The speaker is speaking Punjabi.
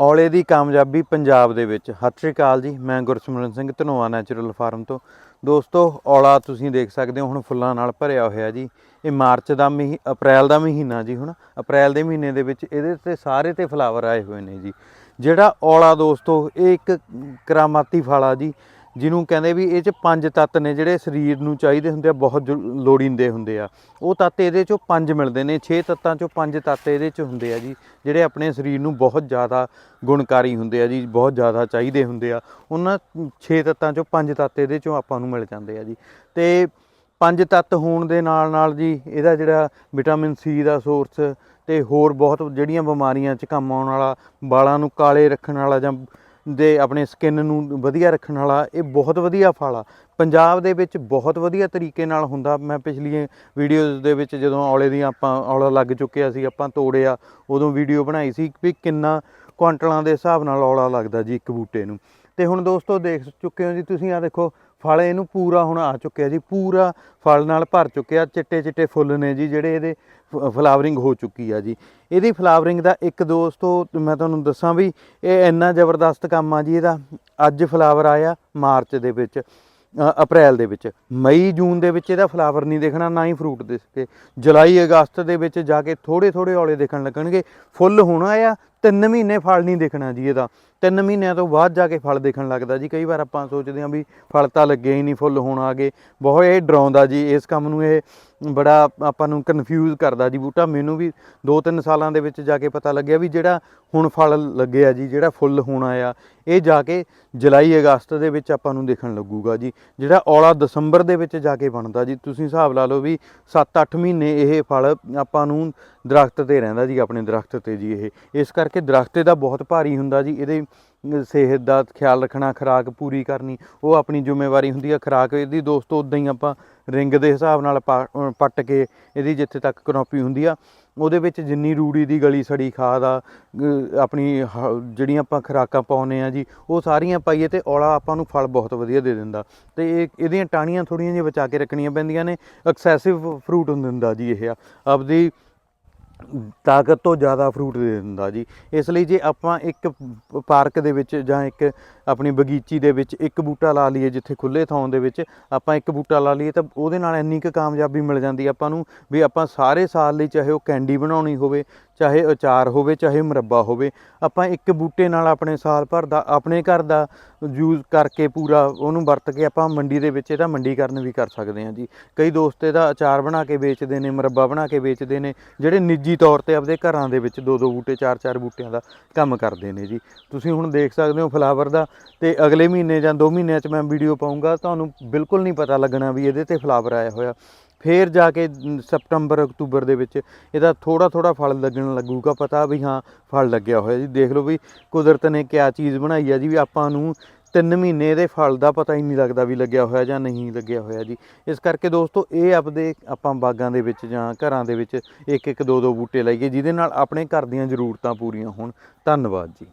ਔਲੇ ਦੀ ਕਾਮਯਾਬੀ ਪੰਜਾਬ ਦੇ ਵਿੱਚ। ਸਤਿ ਸ਼੍ਰੀ ਅਕਾਲ ਜੀ, ਮੈਂ ਗੁਰਸਿਮਰਨ ਸਿੰਘ, ਧਨੋਆ ਨੈਚੁਰਲ ਫਾਰਮ ਤੋਂ। ਦੋਸਤੋ, ਔਲਾ ਤੁਸੀਂ ਦੇਖ ਸਕਦੇ ਹੋ, ਹੁਣ ਫੁੱਲਾਂ ਨਾਲ ਭਰਿਆ ਹੋਇਆ ਜੀ। ਇਹ ਮਾਰਚ ਦਾ ਮਹੀ, ਅਪ੍ਰੈਲ ਦਾ ਮਹੀਨਾ ਜੀ ਹੁਣ। ਅਪ੍ਰੈਲ ਦੇ ਮਹੀਨੇ ਦੇ ਵਿੱਚ ਇਹਦੇ ਤੇ ਸਾਰੇ ਤੇ ਫਲਾਵਰ ਆਏ ਹੋਏ ਨੇ ਜੀ। ਜਿਹੜਾ ਔਲਾ ਦੋਸਤੋ, ਇਹ ਇੱਕ ਕਰਾਮਾਤੀ ਫਲ ਆ ਜੀ। ਜਿਹਨੂੰ ਕਹਿੰਦੇ ਵੀ ਇਹ ਚ ਪੰਜ ਤੱਤ ਨੇ ਜਿਹੜੇ ਸਰੀਰ ਨੂੰ ਚਾਹੀਦੇ ਹੁੰਦੇ ਆ, ਬਹੁਤ ਜ਼ਰੂ- ਲੋੜੀਂਦੇ ਹੁੰਦੇ ਆ। ਉਹ ਤੱਤ ਇਹਦੇ ਚੋਂ ਪੰਜ ਮਿਲਦੇ ਨੇ 6 ਤੱਤਾਂ ਚੋਂ ਪੰਜ ਤੱਤ ਇਹਦੇ ਚ ਹੁੰਦੇ ਆ ਜੀ, ਜਿਹੜੇ ਆਪਣੇ ਸਰੀਰ ਨੂੰ ਬਹੁਤ ਜ਼ਿਆਦਾ ਗੁਣਕਾਰੀ ਹੁੰਦੇ ਆ ਜੀ, ਬਹੁਤ ਜ਼ਿਆਦਾ ਚਾਹੀਦੇ ਹੁੰਦੇ ਆ। ਉਹਨਾਂ 6 ਤੱਤਾਂ ਚੋਂ ਪੰਜ ਤੱਤ ਇਹਦੇ ਚੋਂ ਆਪਾਂ ਨੂੰ ਮਿਲ ਜਾਂਦੇ ਆ ਜੀ। ਤੇ ਪੰਜ ਤੱਤ ਹੋਣ ਦੇ ਨਾਲ ਨਾਲ ਜੀ, ਇਹਦਾ ਜਿਹੜਾ ਵਿਟਾਮਿਨ ਸੀ ਦਾ ਸੋਰਸ ਤੇ ਹੋਰ ਬਹੁਤ ਜਿਹੜੀਆਂ ਬਿਮਾਰੀਆਂ 'ਚ ਕੰਮ ਆਉਣ ਵਾਲਾ, ਵਾਲਾਂ ਨੂੰ ਕਾਲੇ ਰੱਖਣ ਵਾਲਾ ਜਾਂ ਦੇ ਆਪਣੇ ਸਕਿਨ ਨੂੰ ਵਧੀਆ ਰੱਖਣ ਵਾਲਾ, ਇਹ ਬਹੁਤ ਵਧੀਆ ਫਲ ਆ। ਪੰਜਾਬ ਦੇ ਵਿੱਚ ਬਹੁਤ ਵਧੀਆ ਤਰੀਕੇ ਨਾਲ ਹੁੰਦਾ। ਮੈਂ ਪਿਛਲੀਆਂ ਵੀਡੀਓਜ਼ ਦੇ ਵਿੱਚ ਜਦੋਂ ਔਲੇ ਦੀ ਆਪਾਂ ਔਲਾ ਲੱਗ ਚੁੱਕਿਆ ਸੀ, ਆਪਾਂ ਤੋੜਿਆ, ਉਦੋਂ ਵੀਡੀਓ ਬਣਾਈ ਸੀ ਵੀ ਕਿੰਨਾ ਕੁਆਂਟਲਾਂ ਦੇ ਹਿਸਾਬ ਨਾਲ ਔਲਾ ਲੱਗਦਾ ਜੀ ਇੱਕ ਬੂਟੇ ਨੂੰ। ਤੇ ਹੁਣ ਦੋਸਤੋ ਦੇਖ ਚੁੱਕੇ ਹੋ ਜੀ ਤੁਸੀਂ ਆ ਦੇਖੋ ਫਲ ਇਹਨੂੰ ਪੂਰਾ ਹੁਣ ਆ ਚੁੱਕਿਆ ਜੀ, ਪੂਰਾ ਫਲ ਨਾਲ ਭਰ ਚੁੱਕਿਆ, ਚਿੱਟੇ ਚਿੱਟੇ ਫੁੱਲ ਨੇ ਜੀ, ਜਿਹੜੇ ਇਹਦੇ ਫਲਾਵਰਿੰਗ ਹੋ ਚੁੱਕੀ ਆ ਜੀ। ਇਹਦੀ ਫਲਾਵਰਿੰਗ ਦਾ ਇੱਕ ਦੋਸਤੋ ਮੈਂ ਤੁਹਾਨੂੰ ਦੱਸਾਂ ਵੀ ਇਹ ਇੰਨਾ ਜ਼ਬਰਦਸਤ ਕੰਮ ਆ ਜੀ ਇਹਦਾ। ਅੱਜ ਫਲਾਵਰ ਆਇਆ ਮਾਰਚ ਦੇ ਵਿੱਚ ਅਪ੍ਰੈਲ ਦੇ ਵਿੱਚ। ਮਈ, ਜੂਨ ਦੇ ਵਿੱਚ ਇਹਦਾ ਫਲਾਵਰ ਨਹੀਂ ਦੇਖਣਾ, ਨਾ ਹੀ ਫਰੂਟ ਦਿਸਕੇ। ਜੁਲਾਈ, ਅਗਸਤ ਦੇ ਵਿੱਚ ਜਾ ਕੇ ਥੋੜੇ ਥੋੜੇ ਔਲੇ ਦੇਖਣ ਲੱਗਣਗੇ। ਫੁੱਲ ਹੋਣਾ ਆ ਤਿੰਨ ਮਹੀਨੇ ਫਲ ਨਹੀਂ ਦੇਖਣਾ ਜੀ ਇਹਦਾ। ਤਿੰਨ ਮਹੀਨਿਆਂ ਤੋਂ ਬਾਅਦ ਜਾ ਕੇ ਫਲ ਦੇਖਣ ਲੱਗਦਾ ਜੀ। ਕਈ ਵਾਰ ਆਪਾਂ ਸੋਚਦੇ ਹਾਂ ਵੀ ਫਲ ਤਾਂ ਲੱਗੇ ਹੀ ਨਹੀਂ, ਫੁੱਲ ਹੋਣ ਆ ਗਏ। ਬਹੁਤ ਇਹ ਡਰਾਉਂਦਾ ਜੀ, ਇਸ ਕੰਮ ਨੂੰ ਇਹ ਬੜਾ ਆਪਾਂ ਨੂੰ ਕਨਫਿਊਜ਼ ਕਰਦਾ ਜੀ ਬੂਟਾ। ਮੈਨੂੰ ਵੀ 2-3 ਸਾਲਾਂ ਦੇ ਵਿੱਚ ਜਾ ਕੇ ਪਤਾ ਲੱਗਿਆ ਵੀ ਜਿਹੜਾ ਹੁਣ ਫਲ ਲੱਗਿਆ ਜੀ, ਜਿਹੜਾ ਫੁੱਲ ਹੋਣਾ ਆ ਇਹ ਜਾ ਕੇ ਜੁਲਾਈ, ਅਗਸਤ ਦੇ ਵਿੱਚ ਆਪਾਂ ਨੂੰ ਦੇਖਣ ਲੱਗੂਗਾ ਜੀ। ਜਿਹੜਾ ਔਲਾ ਦਸੰਬਰ ਦੇ ਵਿੱਚ ਜਾ ਕੇ ਬਣਦਾ ਜੀ। ਤੁਸੀਂ ਹਿਸਾਬ ਲਾ ਲਓ ਵੀ 7-8 ਮਹੀਨੇ ਇਹ ਫਲ ਆਪਾਂ ਨੂੰ ਦਰਖਤ ਤੇ ਰਹਿੰਦਾ ਜੀ ਆਪਣੇ ਦਰਖਤ ਤੇ ਜੀ ਇਹ। ਇਸ ਕਰਕੇ ਦਰਖਤ ਦਾ ਬਹੁਤ ਭਾਰੀ ਹੁੰਦਾ ਜੀ, ਇਹਦੇ ਸਿਹਤ ਦਾ ਖਿਆਲ ਰੱਖਣਾ, ਖੁਰਾਕ ਪੂਰੀ ਕਰਨੀ, ਉਹ ਆਪਣੀ ਜ਼ਿੰਮੇਵਾਰੀ ਹੁੰਦੀ ਆ ਖੁਰਾਕ, ਇਹਦੀ ਦੋਸਤੋ ਉਦਾਂ ਹੀ ਆਪਾਂ ਰਿੰਗ ਦੇ ਹਿਸਾਬ ਨਾਲ ਪਾ- ਪੱਟ ਕੇ ਇਹਦੀ ਜਿੱਥੇ ਤੱਕ ਕਨੋਪੀ ਹੁੰਦੀ ਆ, ਉਹਦੇ ਵਿੱਚ ਜਿੰਨੀ ਰੂੜੀ ਦੀ ਗਲੀ ਸੜੀ ਖਾਦ ਆ ਆਪਣੀ ਹ- ਜਿਹੜੀਆਂ ਆਪਾਂ ਖੁਰਾਕਾਂ ਪਾਉਨੇ ਆ ਜੀ, ਉਹ ਸਾਰੀਆਂ ਪਾਈਏ ਤੇ ਔਲਾ ਆਪਾਂ ਨੂੰ ਫਲ ਬਹੁਤ ਵਧੀਆ ਦੇ ਦਿੰਦਾ। ਤੇ ਇਹ, ਇਹਦੀਆਂ ਟਾਹਣੀਆਂ ਥੋੜੀਆਂ ਜਿਹੀਆਂ ਬਚਾ ਕੇ ਰੱਖਣੀਆਂ ਪੈਂਦੀਆਂ ਨੇ, ਐਕਸੈਸਿਵ ਫਰੂਟ ਹੁੰਦਾ ਜੀ ਇਹ ਆ। ਆਪਦੀ ਤਾਕਤ ਤੋਂ ਜ਼ਿਆਦਾ ਫਰੂਟ ਦੇ ਦਿੰਦਾ ਜੀ। ਇਸ ਲਈ ਜੇ ਆਪਾਂ ਇੱਕ ਪਾਰਕ ਦੇ ਵਿੱਚ ਜਾਂ ਇੱਕ ਆਪਣੀ ਬਗੀਚੀ ਦੇ ਵਿੱਚ ਇੱਕ ਬੂਟਾ ਲਾ ਲਈਏ, ਜਿੱਥੇ ਖੁੱਲੇ ਥਾਂ ਦੇ ਵਿੱਚ ਆਪਾਂ ਇੱਕ ਬੂਟਾ ਲਾ ਲਈਏ, ਤਾਂ ਉਹਦੇ ਨਾਲ ਇੰਨੀ ਕੁ ਕਾਮਯਾਬੀ ਮਿਲ ਜਾਂਦੀ ਆਪਾਂ ਨੂੰ ਵੀ ਆਪਾਂ ਸਾਰੇ ਸਾਲ ਲਈ ਚਾਹੇ ਉਹ ਕੈਂਡੀ ਬਣਾਉਣੀ ਹੋਵੇ ਚਾਹੇ ਅਚਾਰ ਹੋਵੇ, ਚਾਹੇ ਮੁਰੱਬਾ ਹੋਵੇ, ਆਪਾਂ ਇੱਕ ਬੂਟੇ ਨਾਲ ਆਪਣੇ ਸਾਲ ਭਰ ਦਾ, ਆਪਣੇ ਘਰ ਦਾ ਯੂਜ਼ ਕਰਕੇ ਪੂਰਾ ਉਹਨੂੰ ਵਰਤ ਕੇ ਆਪਾਂ ਮੰਡੀ ਦੇ ਵਿੱਚ ਇਹਦਾ ਮੰਡੀਕਰਨ ਵੀ ਕਰ ਸਕਦੇ ਹਾਂ ਜੀ। ਕਈ ਦੋਸਤ ਇਹਦਾ ਅਚਾਰ ਬਣਾ ਕੇ ਵੇਚਦੇ ਨੇ, ਮੁਰੱਬਾ ਬਣਾ ਕੇ ਵੇਚਦੇ ਨੇ, ਜਿਹੜੇ ਨਿੱਜੀ ਤੌਰ ਤੇ ਆਪਦੇ ਘਰਾਂ ਦੇ ਵਿੱਚ ਦੋ ਦੋ ਬੂਟੇ ਚਾਰ ਚਾਰ ਬੂਟਿਆਂ ਦਾ ਕੰਮ ਕਰਦੇ ਨੇ ਜੀ। ਤੁਸੀਂ ਹੁਣ ਦੇਖ ਸਕਦੇ ਹੋ ਫਲਾਵਰ ਦਾ ਤੇ ਅਗਲੇ ਮਹੀਨੇ ਜਾਂ 2 ਮਹੀਨਿਆਂ 'ਚ ਮੈਂ ਵੀਡੀਓ ਪਾਉਂਗਾ ਤੁਹਾਨੂੰ ਬਿਲਕੁਲ ਨਹੀਂ ਪਤਾ ਲੱਗਣਾ ਵੀ ਇਹਦੇ ਤੇ ਫਲਾਵਰ ਆਇਆ ਹੋਇਆ। ਫੇਰ ਜਾ ਕੇ ਨ- ਅਕਤੂਬਰ ਦੇ ਵਿੱਚ ਇਹਦਾ ਥੋੜਾ ਥੋੜਾ ਫਲ ਲੱਗਣ ਲੱਗੂਗਾ, ਪਤਾ ਵੀ ਹਾਂ ਫਲ ਲੱਗਿਆ ਹੋਇਆ ਜੀ। ਦੇਖ ਲਓ ਵੀ ਕੁਦਰਤ ਨੇ ਕਿਆ ਚੀਜ਼ ਬਣਾਈ ਆ ਜੀ, ਵੀ ਆਪਾਂ ਨੂੰ ਤਿੰਨ ਮਹੀਨੇ ਦੇ ਫਲ ਦਾ ਪਤਾ ਹੀ ਨਹੀਂ ਲੱਗਦਾ ਵੀ ਲੱਗਿਆ ਹੋਇਆ ਜਾਂ ਨਹੀਂ ਲੱਗਿਆ ਹੋਇਆ ਜੀ। ਇਸ ਕਰਕੇ ਦੋਸਤੋ, ਇਹ ਆਪਦੇ ਆਪਾਂ ਬਾਗਾਂ ਦੇ ਵਿੱਚ ਜਾਂ ਘਰਾਂ ਦੇ ਵਿੱਚ ਇੱਕ ਇੱਕ, ਦੋ ਦੋ ਬੂਟੇ ਲਾਈਏ, ਜਿਹਦੇ ਨਾਲ ਆਪਣੇ ਘਰ ਦੀਆਂ ਜ਼ਰੂਰਤਾਂ ਪੂਰੀਆਂ ਹੋਣ। ਧੰਨਵਾਦ ਜੀ।